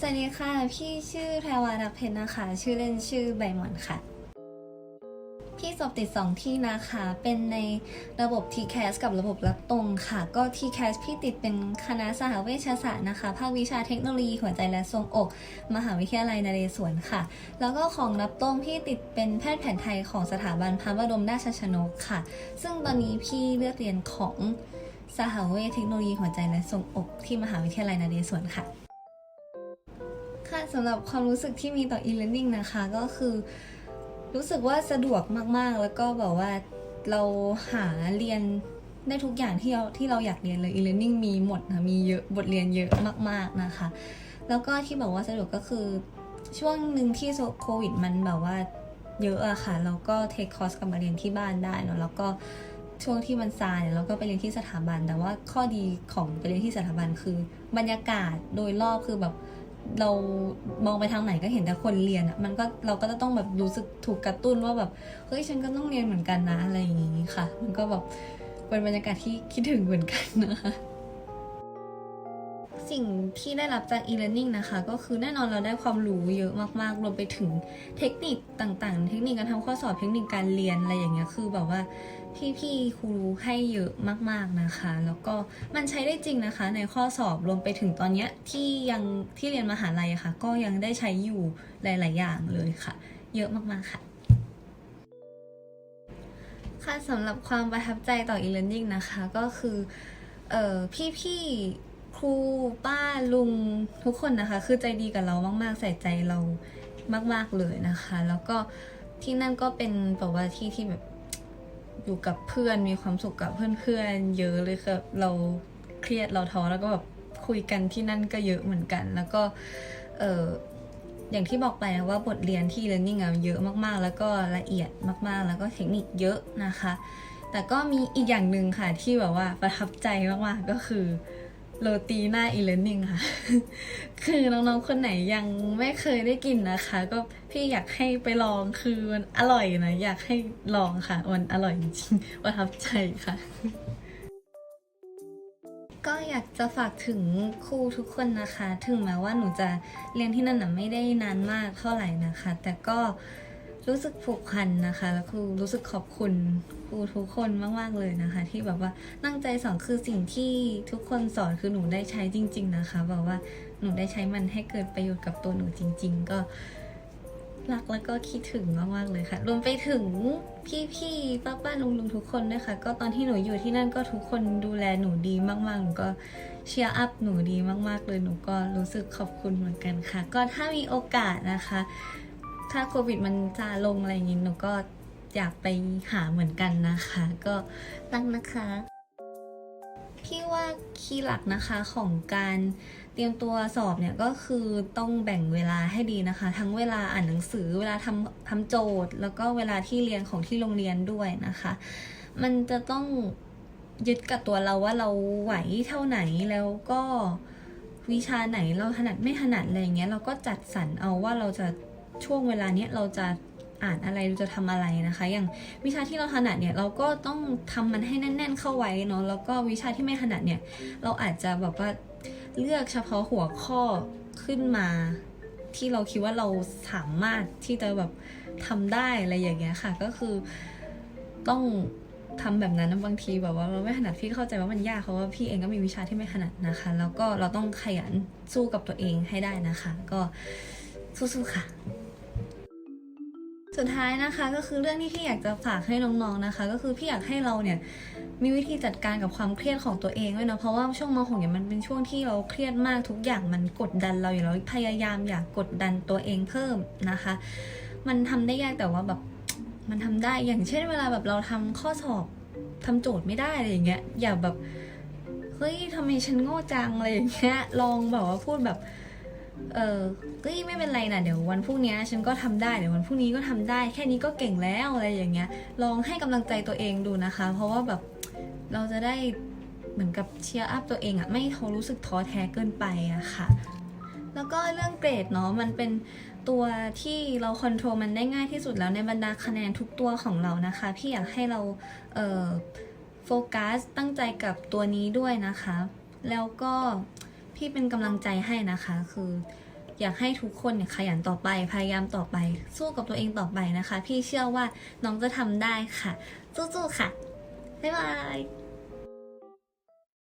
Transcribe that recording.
สวัสดีค่ะ พี่ชื่อแพรวาดักเพนนะคะ ชื่อเล่นชื่อใบหมอนค่ะ พี่สอบติด 2 ที่นะคะ เป็นในระบบ TCAS กับระบบรับตรงค่ะ ก็ TCAS พี่ติดเป็นคณะสหเวชศาสตร์นะคะ ภาควิชาเทคโนโลยีหัวใจและทรงอก มหาวิทยาลัยนเรศวรค่ะ แล้วก็ของรับตรงพี่ติดเป็นแพทย์แผนไทยของสถาบันพระบรมราชชนกค่ะ ซึ่งตอนนี้พี่เลือกเรียนของสหเวชเทคโนโลยีหัวใจและทรงอกที่มหาวิทยาลัยนเรศวรค่ะ สำหรับความรู้สึกที่มีต่อ e-learning นะคะ ก็คือ รู้สึกว่าสะดวกมากๆ แล้วก็แบบว่าเราหาเรียนได้ทุกอย่างที่เราที่เราอยากเรียนเลย e-learning มีหมดนะมีเยอะบทเรียนเยอะมากๆนะคะ แล้วก็ที่บอกว่าสะดวกก็คือช่วงหนึ่งที่โควิดมันแบบว่าเยอะอะค่ะแล้วก็เทคคอร์สกลับมาเรียนที่บ้านได้เนะแล้วก็ช่วงที่มันซาเนี่ยเราก็ไปเรียนที่สถาบัน แต่ว่าข้อดีของไปเรียนที่สถาบันคือบรรยากาศโดยรอบคือแบบ เรามองไปทางไหนก็เห็นแต่คนเรียนอะมันก็เราก็จะต้องแบบรู้สึกถูกกระตุ้นว่าแบบเฮ้ยฉันก็ต้องเรียนเหมือนกันนะอะไรอย่างงี้ค่ะ มันก็แบบเป็นบรรยากาศที่คิดถึงเหมือนกันนะคะ สิ่งที่ได้รับจาก e-learning นะคะ ก็คือแน่นอนเราได้ความรู้เยอะมากๆ รวมไปถึงเทคนิคต่างๆ เทคนิคการทำข้อสอบเทคนิคการเรียนอะไรอย่างเงี้ยคือแบบว่าพี่ๆครูให้เยอะมากๆนะคะ แล้วก็มันใช้ได้จริงนะคะ ในข้อสอบรวมไปถึงตอนเนี้ยที่ยังที่เรียนมหาลัยอะค่ะ ก็ยังได้ใช้อยู่หลาย ๆ อย่างเลยค่ะ เยอะมากๆค่ะค่ะสำหรับความประทับใจต่อ e-learning นะคะ ก็คือ เอ่อพี่ๆ ครูป้าลุงทุกคนนะคะ คือใจดีกับเรามาก ๆ ใส่ใจเรามาก ๆเลยนะคะ แล้วก็ที่นั่นก็เป็นแบบว่าที่ที่แบบอยู่กับเพื่อนมีความสุขกับเพื่อนๆเยอะเลยค่ะเราเครียดเราท้อแล้วก็แบบคุยกันที่นั่นก็เยอะเหมือนกัน แล้วก็เอออย่างที่บอกไปนะว่าบทเรียนที่ learning อะเยอะมากๆ แล้วก็ละเอียดมากๆ แล้วก็เทคนิคเยอะนะคะ แต่ก็มีอีกอย่างหนึ่งค่ะที่แบบว่าประทับใจมากๆก็คือ โรตีหน้า e-learning ค่ะ คือน้องๆ คนไหนยังไม่เคยได้กินนะคะ ก็พี่อยากให้ไปลองคือมันอร่อยนะ อยากให้ลองค่ะ มันอร่อยจริงประทับใจค่ะ ก็อยากจะฝากถึงครูทุกคนนะคะ ถึงแม้ว่าหนูจะเรียนที่นั่นนะไม่ได้นานมากเท่าไหร่นะคะ แต่ก็ รู้สึกผูกพันนะคะแล้วคือรู้สึกขอบคุณครูทุกคนมากๆเลยนะคะ ที่แบบว่าตั้งใจสอนคือสิ่งที่ทุกคนสอนคือหนูได้ใช้จริง ๆ นะคะแบบว่าหนูได้ใช้มันให้เกิดประโยชน์กับตัวหนูจริง ๆ ก็รักแล้วก็คิดถึงมากๆเลยค่ะ รวมไปถึงพี่ๆป้าๆลุงๆทุกคนด้วยค่ะ ก็ตอนที่หนูอยู่ที่นั่นก็ทุกคนดูแลหนูดีมากๆหนูก็เชียร์อัพหนูดีมากๆเลยหนูก็รู้สึกขอบคุณเหมือนกันค่ะ ก็ถ้ามีโอกาสนะคะ ถ้าโควิดมันซาลงอะไรอย่างนี้หนูก็อยากไปหาเหมือนกันนะคะ ก็ตั้งนะคะพี่ว่าคีย์หลักนะคะของการเตรียมตัวสอบเนี่ยก็คือต้องแบ่งเวลาให้ดีนะคะ ทั้งเวลาอ่านหนังสือเวลาทำทำโจทย์ แล้วก็เวลาที่เรียนของที่โรงเรียนด้วยนะคะ มันจะต้องยึดกับตัวเราว่าเราไหวเท่าไหนแล้วก็วิชาไหนเราถนัดไม่ถนัดอะไรเงี้ยเราก็จัดสรรเอาว่าเราจะ ช่วงเวลาเนี้ยเราจะอ่านอะไรเราจะทำอะไรนะคะ อย่างวิชาที่เราถนัดเนี่ยเราก็ต้องทำมันให้แน่น ๆ เข้าไว้เนาะแล้วก็วิชาที่ไม่ถนัดเนี่ยเราอาจจะแบบว่าเลือกเฉพาะหัวข้อขึ้นมา ที่เราคิดว่าเราสามารถที่จะแบบทำได้อะไรอย่างเงี้ยค่ะ ก็คือต้องทำแบบนั้นบางทีแบบว่าเราไม่ถนัดพี่เข้าใจว่ามันยากเพราะว่าพี่เองก็มีวิชาที่ไม่ถนัดนะคะ แล้วก็เราต้องขยันสู้กับตัวเองให้ได้นะคะ ก็สู้ๆค่ะ สุดท้ายนะคะก็คือเรื่องที่พี่อยากจะฝากให้น้องๆนะคะ ก็คือพี่อยากให้เราเนี่ยมีวิธีจัดการกับความเครียดของตัวเองด้วยนะเพราะว่าช่วงมหกเนี่ยมันเป็นช่วงที่เราเครียดมากทุกอย่างมันกดดันเราอยู่แล้วพยายามอยากกดดันตัวเองเพิ่มนะคะ มันทำได้ยากแต่ว่าแบบมันทำได้อย่างเช่นเวลาแบบเราทำข้อสอบทำโจทย์ไม่ได้อะไรอย่างเงี้ยอย่าแบบเฮ้ยทำไมฉันโง่จังอะไรอย่างเงี้ยลองแบบว่าพูดแบบ เออเฮ้ยไม่เป็นไรนะเดี๋ยววันพรุ่งนี้ฉันก็ทำได้เดี๋ยววันพรุ่งนี้ก็ทำได้ แค่นี้ก็เก่งแล้วอะไรอย่างเงี้ย ลองให้กำลังใจตัวเองดูนะคะ เพราะว่าแบบเราจะได้เหมือนกับเชียร์อัพตัวเองอะไม่ให้เขารู้สึกท้อแท้เกินไปอะค่ะ แล้วก็เรื่องเกรดเนาะมันเป็นตัวที่เราคอนโทรลมันได้ง่ายที่สุดแล้วในบรรดาคะแนนทุกตัวของเรานะคะ พี่อยากให้เราเโฟกัสตั้งใจกับตัวนี้ด้วยนะคะ แล้วก็ พี่เป็นกำลังใจให้นะคะ คืออยากให้ทุกคนเนี่ยขยันต่อไปพยายามต่อไป สู้กับตัวเองต่อไปนะคะ พี่เชื่อว่าน้องจะทำได้ค่ะสู้ๆค่ะบ๊ายบาย